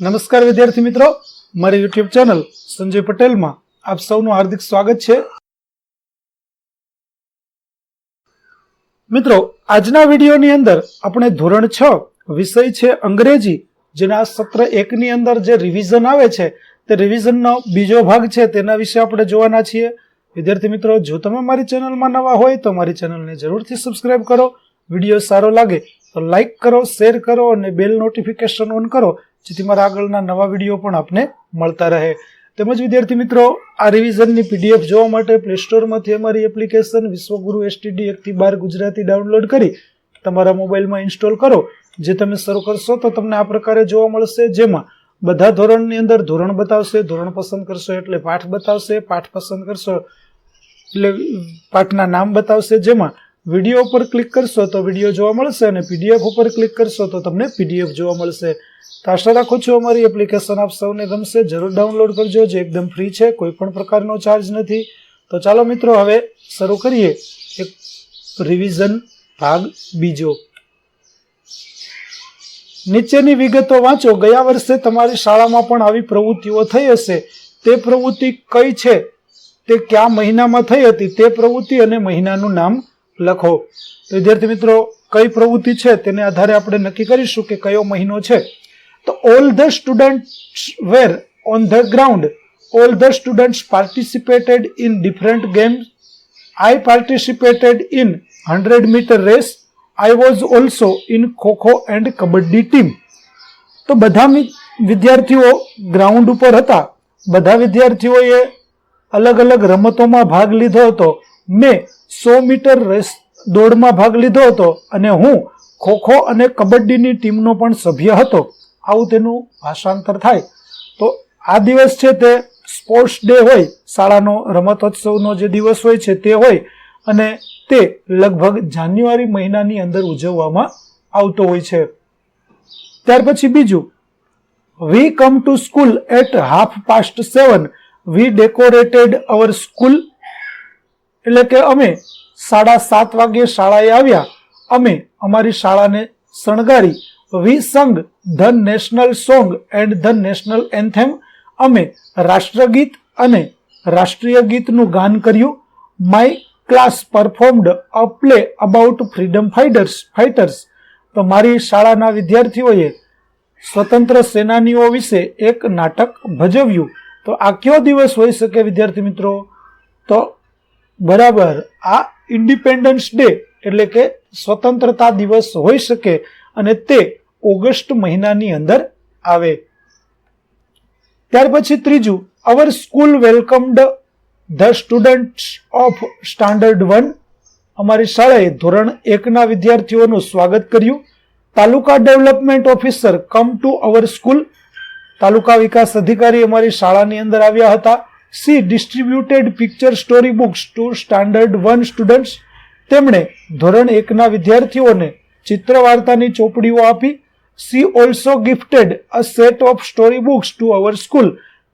નમસ્કાર વિદ્યાર્થી મિત્રો. મારી યુટ્યુબ ચેનલ સંજય પટેલમાં આપ સૌનું હાર્દિક સ્વાગત છે. મિત્રો, આજના વિડીયોની અંદર આપણે ધોરણ છ વિષય છે અંગ્રેજી, જેના સત્ર એકની અંદર જે રિવિઝન આવે છે, તે રિવિઝનનો બીજો ભાગ છે, તેના વિશે આપણે જોવાના છીએ. વિદ્યાર્થી મિત્રો, જો તમે મારી ચેનલમાં નવા હોય તો મારી ચેનલને જરૂરથી સબસ્ક્રાઇબ કરો. વીડિયો સારો લાગે તો લાઈક કરો શેર કરો અને બેલ નોટિફિકેશન ઓન કરો, જેથી મારા આગળના નવા વીડિયો પણ આપને મળતા રહે. તેમજ વિદ્યાર્થી મિત્રો, આ રિવિઝનની પીડીએફ જોવા માટે પ્લે સ્ટોરમાંથી અમારી એપ્લિકેશન વિશ્વગુરુ એસટીડી એકથી બાર ગુજરાતી ડાઉનલોડ કરી તમારા મોબાઈલમાં ઇન્સ્ટોલ કરો. જે તમે શરૂ કરશો તો તમને આ પ્રકારે જોવા મળશે, જેમાં બધા ધોરણની અંદર ધોરણ બતાવશે, ધોરણ પસંદ કરશો એટલે પાઠ બતાવશે, પાઠ પસંદ કરશો એટલે પાઠના નામ બતાવશે, જેમાં વીડિયો ઉપર ક્લિક કરશો તો વીડિયો જોવા મળશે અને પીડીએફ ઉપર ક્લિક કરશો તો તમને પીડીએફ જોવા મળશે. તો આશા રાખું છું અમારી એપ્લિકેશન આપ સૌને ગમશે. જરૂર ડાઉનલોડ કરજો, જે એકદમ ફ્રી છે કોઈ પણ પ્રકારનો ચાર્જ નથી. તો ચાલો મિત્રો, હવે શરૂ કરીએ. એક રિવિઝન ભાગ બીજો. નીચેની વિગતો વાંચો. ગયા વર્ષે તમારી શાળામાં પણ આવી પ્રવૃત્તિઓ થઈ હશે. તે પ્રવૃત્તિ કઈ છે? તે કયા મહિનામાં થઈ હતી? તે પ્રવૃત્તિ અને મહિનાનું નામ લખો. વિદ્યાર્થી મિત્રો, કઈ પ્રવૃત્તિ છે તેને આધારે આપણે નક્કી કરીશું કે કયો મહિનો છે. તો all the students were on the ground all the students participated in different games I participated in hundred metre race I was also in kho kho and kabaddi team તો બધા વિદ્યાર્થીઓ ગ્રાઉન્ડ ઉપર હતા. બધા વિદ્યાર્થીઓએ અલગ અલગ રમતોમાં ભાગ લીધો હતો. મેં સો મીટર રેસ દોડમાં ભાગ લીધો હતો અને હું ખોખો અને કબડ્ડીની ટીમનો પણ સભ્ય હતો. આવું તેનું ભાષાંતર થાય. તો આ દિવસ છે તે સ્પોર્ટ્સ ડે હોય, શાળાનો રમતોત્સવનો જે દિવસ હોય છે તે હોય અને તે લગભગ જાન્યુઆરી મહિનાની અંદર ઉજવવામાં આવતો હોય છે. ત્યાર પછી બીજું we come to school at half past seven we decorated our school એટલે કે અમે સાડા સાત વાગ્યે શાળાએ આવ્યા. અમે અમારી શાળાને શણગારી. We sung the national song and the national anthem. અમે રાષ્ટ્રગીત અને રાષ્ટ્રીય ગીતનું ગાન કર્યું. My class performed a play about freedom fighters fighters તો મારી શાળાના વિદ્યાર્થીઓએ સ્વતંત્ર સેનાનીઓ વિશે એક નાટક ભજવ્યું. તો આ કયો દિવસ હોઈ શકે વિદ્યાર્થી મિત્રો? તો બરાબર. આ ઇન્ડિપેન્ડન્સ ડે એટલે કે સ્વતંત્રતા દિવસ હોઈ શકે અને તે ઓગસ્ટ મહિનાની અંદર આવે. ત્યાર પછી ત્રીજું our school welcomed the students of standard one અમારી શાળાએ ધોરણ એકના વિદ્યાર્થીઓનું સ્વાગત કર્યું. Taluka development officer come to our school તાલુકા વિકાસ અધિકારી અમારી શાળાની અંદર આવ્યા હતા. She distributed picture story books to standard one students. તેમણે ધોરણ એકના વિદ્યાર્થીઓને ચિત્ર વાર્તાની ચોપડીઓ આપી. She also gifted a set of story books to our school.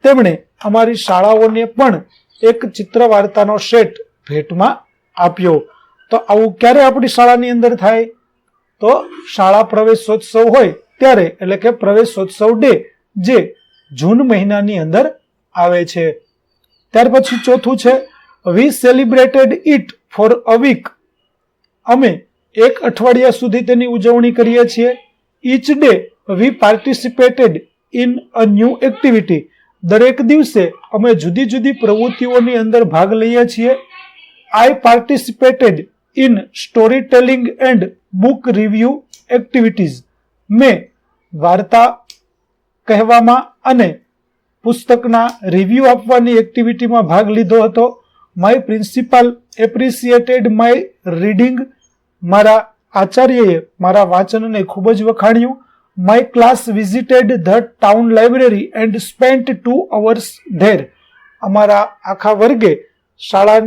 તેમણે અમારી શાળાઓને પણ એક ચિત્ર વાર્તાનો સેટ ભેટમાં આપ્યો. તો આવું ક્યારે આપણી શાળાની અંદર થાય? તો શાળા પ્રવેશોત્સવ હોય ત્યારે, એટલે કે પ્રવેશોત્સવ ડે, જે જૂન મહિનાની અંદર આવે છે. ત્યાર પછી ચોથું છે we celebrated it for a week અમે એક અઠવાડિયા સુધી તેની ઉજવણી કરીએ છીએ. Each day we participated in a new activity દરેક દિવસે અમે જુદી જુદી પ્રવૃત્તિઓની અંદર ભાગ લઈએ છીએ. I participated in story telling and book review activities મેં વાર્તા કહેવામાં અને પુસ્તકના રિવ્યૂ આપવાની એક્ટિવિટીમાં ભાગ લીધો હતો. My principal appreciated my reading મારા આચાર્યએ મારા વાંચનને ખૂબ જ વખાણ્યું. My class visited the town library and spent two hours there અમારા આખા વર્ગે શાળા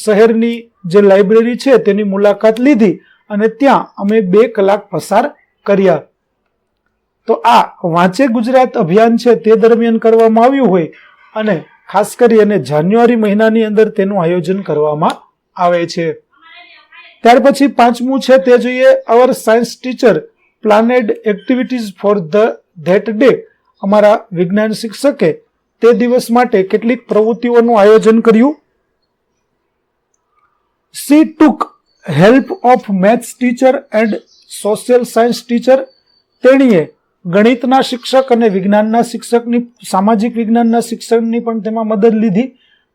શહેરની જે લાઇબ્રેરી છે તેની મુલાકાત લીધી અને ત્યાં અમે બે કલાક પસાર કર્યા. તો આ વાંચે ગુજરાત અભિયાન છે તે દરમિયાન કરવામાં આવ્યું હોય અને ખાસ કરી અને જાન્યુઆરી મહિનાની અંદર તેનું આયોજન કરવામાં આવે છે. ત્યાર પછી પાંચમું છે તે જોઈએ our science teacher planned activities for the that day અમારા વિજ્ઞાન શિક્ષકે તે દિવસ માટે કેટલીક પ્રવૃત્તિઓનું આયોજન કર્યું. She took help of maths teacher and social science teacher તેણીએ ગણિતના શિક્ષક અને વિજ્ઞાનના શિક્ષકની, સામાજિક વિજ્ઞાનના શિક્ષકની પણ તેમાં મદદ લીધી.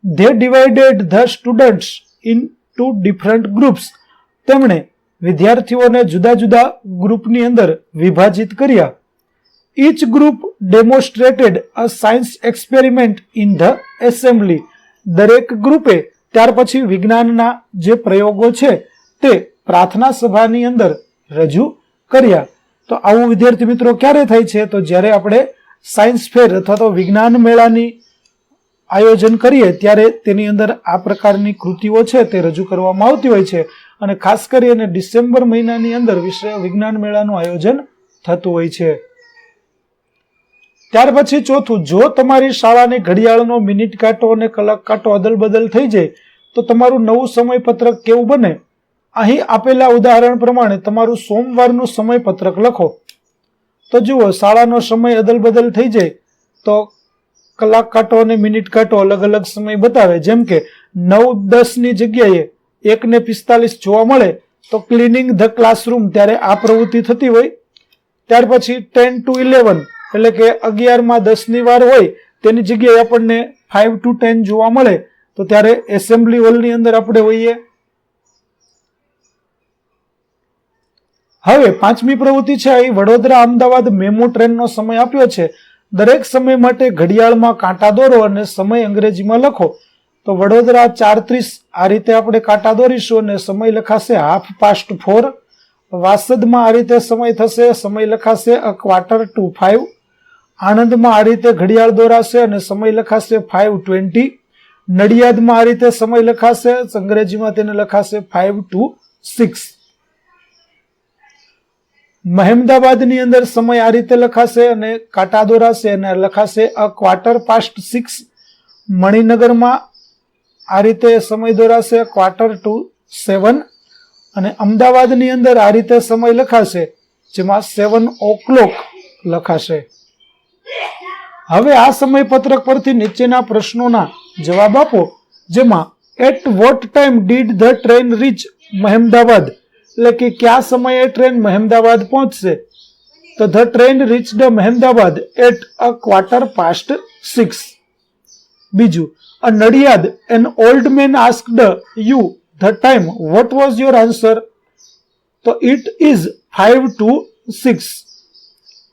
They divided the students in two different groups તેમણે વિદ્યાર્થીઓને જુદા જુદા ગ્રુપની અંદર વિભાજિત કર્યા. Each group demonstrated a science experiment in the assembly દરેક ગ્રુપે ત્યાર પછી વિજ્ઞાનના જે પ્રયોગો છે તે પ્રાર્થના સભાની અંદર રજૂ કર્યા. તો આવું વિદ્યાર્થી મિત્રો ક્યારે થાય છે? તો જ્યારે આપણે સાયન્સ ફેર અથવા તો વિજ્ઞાન મેળાની આયોજન કરીએ, ત્યારે તેની અંદર આ પ્રકારની કૃતિઓ છે તે રજૂ કરવામાં આવતી હોય છે. અને ખાસ કરીને ડિસેમ્બર મહિનાની અંદર વિશ્વ વિજ્ઞાન મેળાનું આયોજન થતું હોય છે. ત્યાર પછી ચોથું, જો તમારી શાળાની ઘડિયાળનો મિનિટ કાંટો અને કલાક કાંટો અદલ બદલ થઈ જાય, તો તમારું નવું સમયપત્રક કેવું બને? અહીં આપેલા ઉદાહરણ પ્રમાણે તમારું સોમવારનું સમયપત્રક લખો. તો જુઓ, શાળાનો સમય અદલ બદલ થઈ જાય તો કલાક કાંટો અને મિનિટ કાંટો અલગ અલગ સમય બતાવે. જેમ કે નવ, દસની જગ્યાએ એકને પિસ્તાલીસ જોવા મળે તો ક્લિનિંગ ધ ક્લાસરૂમ ત્યારે આ પ્રવૃત્તિ થતી હોય. ત્યાર પછી ટેન ટુ ઇલેવન એટલે કે અગિયારમાં દસની વાર હોય તેની જગ્યાએ આપણને ફાઇવ ટુ ટેન જોવા મળે. તો ત્યારે એસેમ્બલી હોલની અંદર આપણે હોઈએ. હવે પાંચમી પ્રવૃત્તિ છે, અહીં વડોદરા, અમદાવાદ મેમો ટ્રેનનો સમય આપ્યો છે. દરેક સમય માટે ઘડિયાળમાં કાંટા દોરો અને સમય અંગ્રેજીમાં લખો. તો વડોદરા ચાર ત્રીસ, આ રીતે આપણે કાંટા દોરીશું અને સમય લખાશે હાફ પાસ્ટ ફોર. વાસદમાં આ રીતે સમય થશે, સમય લખાશે અ ક્વાર્ટર ટુ ફાઇવ. આણંદમાં આ રીતે ઘડિયાળ દોરાશે અને સમય લખાશે ફાઇવ ટ્વેન્ટી. નડિયાદમાં આ રીતે સમય લખાશે, અંગ્રેજીમાં તેને લખાશે ફાઇવ ટુ સિક્સ. મહેમદાબાદની અંદર સમય આ રીતે લખાશે અને કાંટા દોરાશે અને લખાશે અ ક્વાર્ટર પાસ્ટ સિક્સ મણિનગરમાં આ રીતે સમય દોરાશે ક્વાર્ટર ટુ સેવન. અને અમદાવાદની અંદર આ રીતે સમય લખાશે, જેમાં સેવન ઓ ક્લોક લખાશે. હવે આ સમયપત્રક પરથી નીચેના પ્રશ્નોના જવાબ આપો, જેમાં at what time did the train reach Mahemdabad? એટલે કે કયા સમયે ટ્રેન મહેમદાબાદ પહોંચશે? તો the train reach the Mahemdabad at a quarter past six બીજું, a Nadiad an old man asked you the time what was your answer તો it is five to six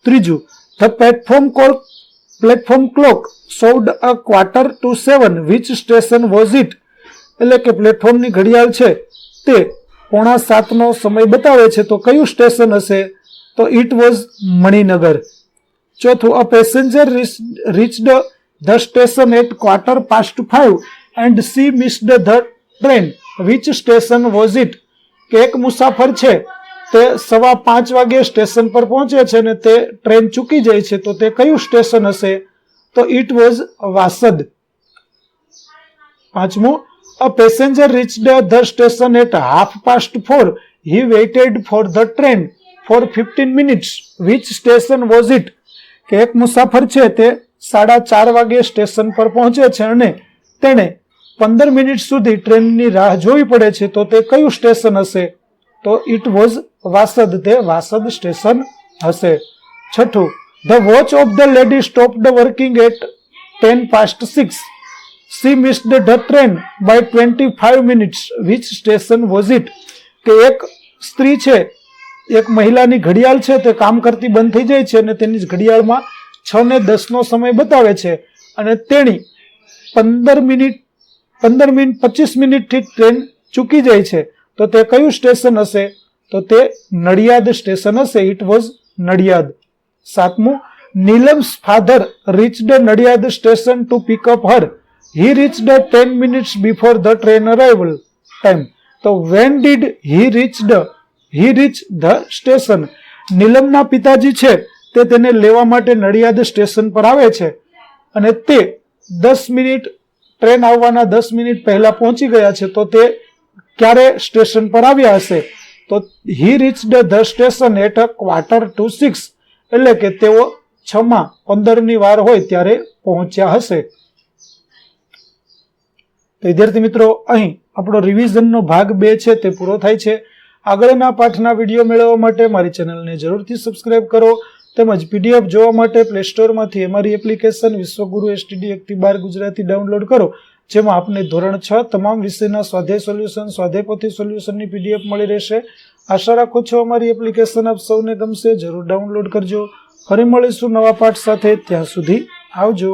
ત્રીજું the platform call platform clock showed a quarter to seven which station was it એટલે કે પ્લેટફોર્મની ઘડિયાળ છે તે પોણા સાતનો સમય બતાવે છે, તો કયું સ્ટેશન હશે? તો ઇટ વોઝ મણિનગર. ચોથું a passenger reached the station at quarter past five and she missed the train which station was it કે એક મુસાફર છે, તે સવા પાંચ વાગે સ્ટેશન પર પહોંચે છે અને તે ટ્રેન ચૂકી જાય છે, તો તે કયું સ્ટેશન હશે? તો ઇટ વોઝ વાસદ. પાંચમું a passenger reached the station at half past four he waited for the train for fifteen minutes which station was it કે એક મુસાફર છે તે સાડા ચાર વાગે સ્ટેશન પર પહોંચે છે અને તેણે પંદર મિનિટ સુધી ટ્રેનની રાહ જોવી પડે છે તો તે કયું સ્ટેશન હશે? તો ઇટ વોઝ વાસદ. તે વાસદ સ્ટેશન હશે. છઠ્ઠું the watch of the lady the working at ten past six she missed the train by twenty minutes. Minutes station was it કે એક સ્ત્રી છે, એક મહિલાની ઘડિયાળ છે, તે કામ કરતી બંધ થઈ જાય છે અને તેની ઘડિયાળમાં છ ને દસનો સમય બતાવે છે. અને તેણી પંદર મિનિટ પંદર મિનિટ, પચીસ મિનિટથી ટ્રેન ચૂકી જાય છે. તો તે કયું સ્ટેશન હશે? તો તે નડિયાદ સ્ટેશન હશે. It was Nadiad. સાતમું Neelam's father reached Nadiad station to pick up her he reached ten minutes before the train arrival time તો when did he reached he reach the station નીલમના પિતાજી છે, તે તેને લેવા માટે નડિયાદ સ્ટેશન પર આવે છે. અને તે દસ મિનિટ ટ્રેન આવવાના દસ મિનિટ પહેલા પહોંચી ગયા છે. તો તે ક્યારે સ્ટેશન પર આવ્યા હશે? તો he reach the station at a quarter to six એટલે કે તેઓ છમાં પંદરની વાર હોય ત્યારે પહોંચ્યા હશે. તો વિદ્યાર્થી મિત્રો, અહીં આપણો રિવિઝનનો ભાગ બે છે, તે પૂરો થાય છે. આગળના પાઠના વીડિયો મેળવવા માટે મારી ચેનલને જરૂરથી સબસ્ક્રાઇબ કરો તેમજ પીડીએફ જોવા માટે પ્લે સ્ટોરમાંથી અમારી એપ્લિકેશન વિશ્વગુરુ એસટીડી એકથી બાર ગુજરાતી ડાઉનલોડ કરો, જેમાં આપને ધોરણ છ તમામ વિષયના સ્વાધ્યાય સોલ્યુશન સ્વાધ્યાયપોથી સોલ્યુશનની પીડીએફ મળી રહેશે. આશા રાખું છું અમારી એપ્લિકેશન આપ સૌને ગમશે, જરૂર ડાઉનલોડ કરજો. ફરી મળીશું નવા પાઠ સાથે, ત્યાં સુધી આવજો.